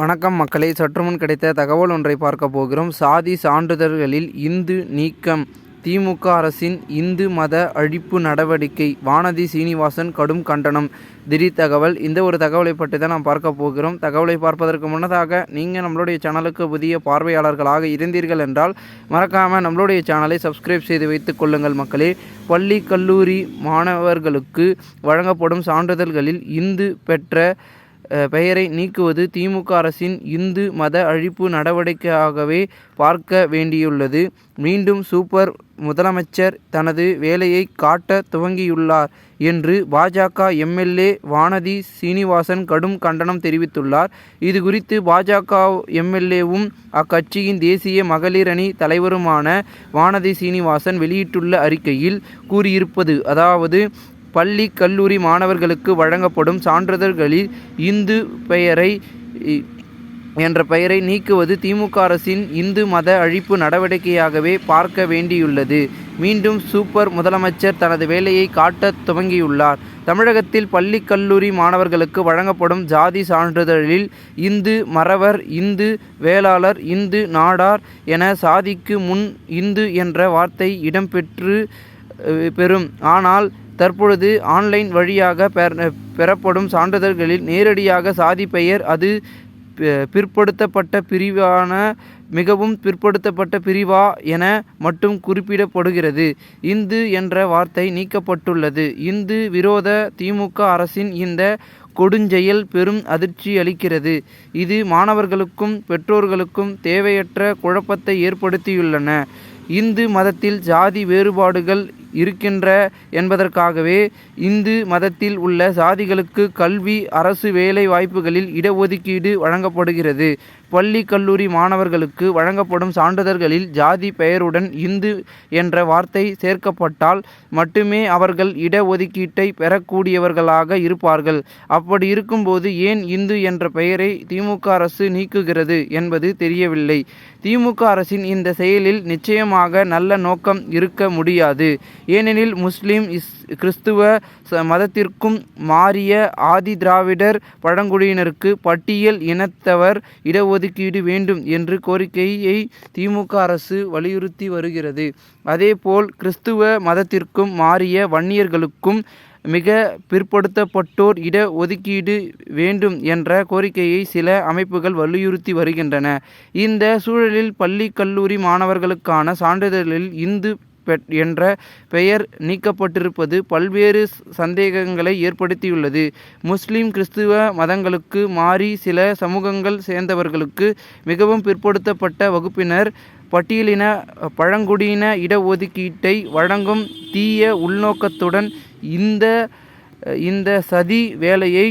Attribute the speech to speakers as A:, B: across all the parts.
A: வணக்கம் மக்களே. சற்றுமுன் கிடைத்த தகவல் ஒன்றை பார்க்க போகிறோம். சாதி சான்றிதழ்களில் இந்து நீக்கம். திமுக அரசின் இந்து மத அழிப்பு நடவடிக்கை. வானதி சீனிவாசன் கடும் கண்டனம். திடீர் தகவல். இந்த ஒரு தகவலை பற்றி தான் நாம் பார்க்க போகிறோம். தகவலை பார்ப்பதற்கு முன்னதாக நீங்கள் நம்மளுடைய சேனலுக்கு புதிய பார்வையாளர்களாக இருந்தீர்கள் என்றால் மறக்காமல் நம்மளுடைய சேனலை சப்ஸ்கிரைப் செய்து வைத்துக் கொள்ளுங்கள் மக்களே. பள்ளி கல்லூரி மாணவர்களுக்கு வழங்கப்படும் சான்றிதழ்களில் இந்து பெற்ற பெயரை நீக்குவது திமுக அரசின் இந்து மத அழிப்பு நடவடிக்கையாகவே பார்க்க வேண்டியுள்ளது. மீண்டும் சூப்பர் முதலமைச்சர் தனது வேலையை காட்ட துவங்கியுள்ளார் என்று பாஜக எம்எல்ஏ வானதி சீனிவாசன் கடும் கண்டனம் தெரிவித்துள்ளார். இது குறித்து பாஜக எம்எல்ஏவும் அக்கட்சியின் தேசிய மகளிர் அணி தலைவருமான வானதி சீனிவாசன் வெளியிட்டுள்ள அறிக்கையில் கூறியிருப்பது அதாவது பள்ளி கல்லூரி மாணவர்களுக்கு வழங்கப்படும் சான்றிதழ்களில் இந்து பெயரை என்ற பெயரை நீக்குவது திமுக அரசின் இந்து மத அழிப்பு நடவடிக்கையாகவே பார்க்க வேண்டியுள்ளது. மீண்டும் சூப்பர் முதலமைச்சர் தனது வேலையை காட்டத் துவங்கியுள்ளார். தமிழகத்தில் பள்ளி கல்லூரி மாணவர்களுக்கு வழங்கப்படும் ஜாதி சான்றிதழில் இந்து மறவர் இந்து வேளாளர் இந்து நாடார் என சாதிக்கு முன் இந்து என்ற வார்த்தை இடம்பெற்று பெறும். ஆனால் தற்பொழுது ஆன்லைன் வழியாக பெற- பெறப்படும் சான்றிதழ்களில் நேரடியாக சாதி பெயர் அது பிற்படுத்தப்பட்ட பிரிவான மிகவும் பிற்படுத்தப்பட்ட பிரிவா என மட்டும் குறிப்பிடப்படுகிறது. இந்து என்ற வார்த்தை நீக்கப்பட்டுள்ளது. இந்து விரோத திமுக அரசின் இந்த கொடுஞ்செயல் பெரும் அதிர்ச்சி அளிக்கிறது. இது மாணவர்களுக்கும் பெற்றோர்களுக்கும் தேவையற்ற குழப்பத்தை ஏற்படுத்தியுள்ளன. இந்து மதத்தில் ஜாதி வேறுபாடுகள் இருக்கின்ற என்பதற்காகவே இந்து மதத்தில் உள்ள சாதிகளுக்கு கல்வி அரசு வேலை வாய்ப்புகளில் இடஒதுக்கீடு வழங்கப்படுகிறது. பள்ளி கல்லூரி மாணவர்களுக்கு வழங்கப்படும் சான்றிதழ்களில் ஜாதி பெயருடன் இந்து என்ற வார்த்தை சேர்க்கப்பட்டால் மட்டுமே அவர்கள் இடஒதுக்கீட்டை பெறக்கூடியவர்களாக இருப்பார்கள். அப்படி இருக்கும்போது ஏன் இந்து என்ற பெயரை திமுக அரசு நீக்குகிறது என்பது தெரியவில்லை. திமுக அரசின் இந்த செயலில் நிச்சயமாக நல்ல நோக்கம் இருக்க முடியாது. ஏனெனில் முஸ்லிம் இஸ் கிறிஸ்துவ மதத்திற்கும் மாறிய ஆதி திராவிடர் பழங்குடியினருக்கு பட்டியல் இனத்தவர் இடஒதுக்கீடு வேண்டும் என்று கோரிக்கையை திமுக அரசு வலியுறுத்தி வருகிறது. அதேபோல் கிறிஸ்துவ மதத்திற்கும் மாறிய வன்னியர்களுக்கும் மிக பிற்படுத்தப்பட்டோர் இட ஒதுக்கீடு வேண்டும் என்ற கோரிக்கையை சில அமைப்புகள் வலியுறுத்தி வருகின்றன. இந்த சூழலில் பள்ளி கல்லூரி மாணவர்களுக்கான சான்றிதழில் இந்து பெட் என்ற பெயர் நீக்கப்பட்டிருப்பது பல்வேறு சந்தேகங்களை ஏற்படுத்தியுள்ளது. முஸ்லிம் கிறிஸ்துவ மதங்களுக்கு மாறி சில சமூகங்கள் சேர்ந்தவர்களுக்கு மிகவும் பிற்படுத்தப்பட்ட வகுப்பினர் பட்டியலின பழங்குடியின இடஒதுக்கீட்டை வழங்கும் தீய உள்நோக்கத்துடன் இந்த இந்த சதி வேலையை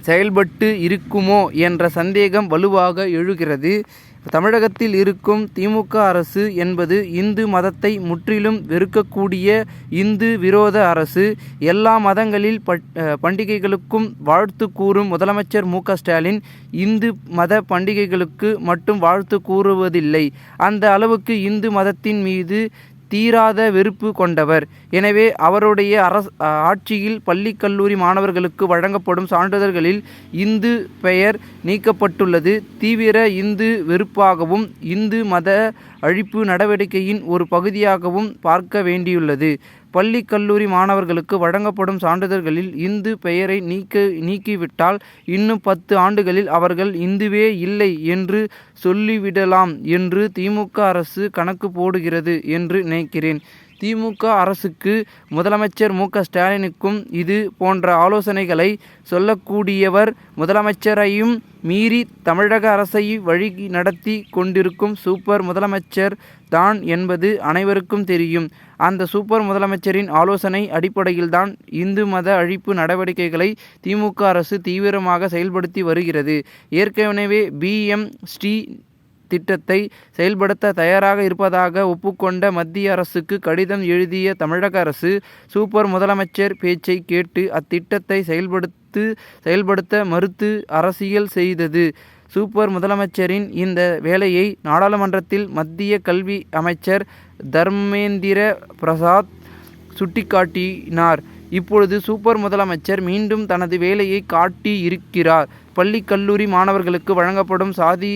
A: செயல்பட்டு இருக்குமோ என்ற சந்தேகம் வலுவாக எழுகிறது. தமிழகத்தில் இருக்கும் திமுக அரசு என்பது இந்து மதத்தை முற்றிலும் வெறுக்கக்கூடிய இந்து விரோத அரசு. எல்லா மதங்களில் பட்- பண்டிகைகளுக்கும் வாழ்த்து கூறும் முதலமைச்சர் மு ஸ்டாலின் இந்து மத பண்டிகைகளுக்கு மட்டும் வாழ்த்து கூறுவதில்லை. அந்த அளவுக்கு இந்து மதத்தின் மீது தீராத வெறுப்பு கொண்டவர். எனவே அவருடைய அரச ஆட்சியில் பள்ளி கல்லூரி மாணவர்களுக்கு வழங்கப்படும் சான்றிதழ்களில் இந்து பெயர் நீக்கப்பட்டுள்ளது. தீவிர இந்து வெறுப்பாகவும் இந்து மத அழிப்பு நடவடிக்கையின் ஒரு பகுதியாகவும் பார்க்க வேண்டியுள்ளது. பள்ளி கல்லூரி மாணவர்களுக்கு வழங்கப்படும் சான்றிதழ்களில் இந்து பெயரை நீக்க நீக்கிவிட்டால் இன்னும் பத்து ஆண்டுகளில் அவர்கள் இந்துவே இல்லை என்று சொல்லிவிடலாம் என்று திமுக அரசு கணக்கு போடுகிறது என்று நினைக்கிறேன். திமுக அரசுக்கு முதலமைச்சர் மு ஸ்டாலினுக்கும் இது போன்ற ஆலோசனைகளை சொல்லக்கூடியவர் முதலமைச்சரையும் மீறி தமிழக அரசை வழி நடத்தி கொண்டிருக்கும் சூப்பர் முதலமைச்சர் தான் என்பது அனைவருக்கும் தெரியும். அந்த சூப்பர் முதலமைச்சரின் ஆலோசனை அடிப்படையில்தான் இந்து மத அழிப்பு நடவடிக்கைகளை திமுக அரசு தீவிரமாக செயல்படுத்தி வருகிறது. ஏற்கனவே பிஎம் ஸ்ரீ திட்டத்தை செயல்படுத்த தயாராக இருப்பதாக ஒப்புக்கொண்ட மத்திய அரசுக்கு கடிதம் எழுதிய தமிழக அரசு சூப்பர் முதலமைச்சர் பேச்சை கேட்டு அத்திட்டத்தை செயல்படுத்து செயல்படுத்த மறுத்து அரசியல் செய்தது. சூப்பர் முதலமைச்சரின் இந்த வேலையை நாடாளுமன்றத்தில் மத்திய கல்வி அமைச்சர் தர்மேந்திர பிரசாத் சுட்டிக்காட்டினார். இப்பொழுது சூப்பர் முதலமைச்சர் மீண்டும் தனது வேலையை காட்டி இருக்கிறார் பள்ளி கல்லூரி மாணவர்களுக்கு வழங்கப்படும் சாதி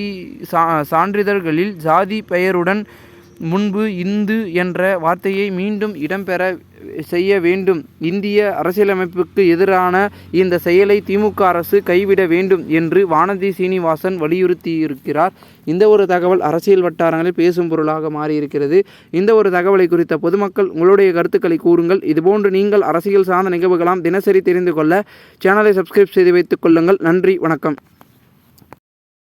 A: சா சான்றிதழ்களில் சாதி பெயருடன் முன்பு இந்து என்ற வார்த்தையை மீண்டும் இடம்பெற செய்ய வேண்டும். இந்திய அரசியலமைப்புக்கு எதிரான இந்த செயலை திமுக அரசு கைவிட வேண்டும் என்று வானதி சீனிவாசன் வலியுறுத்தியிருக்கிறார். இந்த ஒரு தகவல் அரசியல் வட்டாரங்களில் பேசும் பொருளாக மாறியிருக்கிறது. இந்த ஒரு தகவலை குறித்த பொதுமக்கள் உங்களுடைய கருத்துக்களை கூறுங்கள். இதுபோன்று நீங்கள் அரசியல் சார்ந்த நிகழ்வுகளாம் தினசரி தெரிந்து கொள்ள சேனலை சப்ஸ்கிரைப் செய்து வைத்துக் கொள்ளுங்கள். நன்றி வணக்கம்.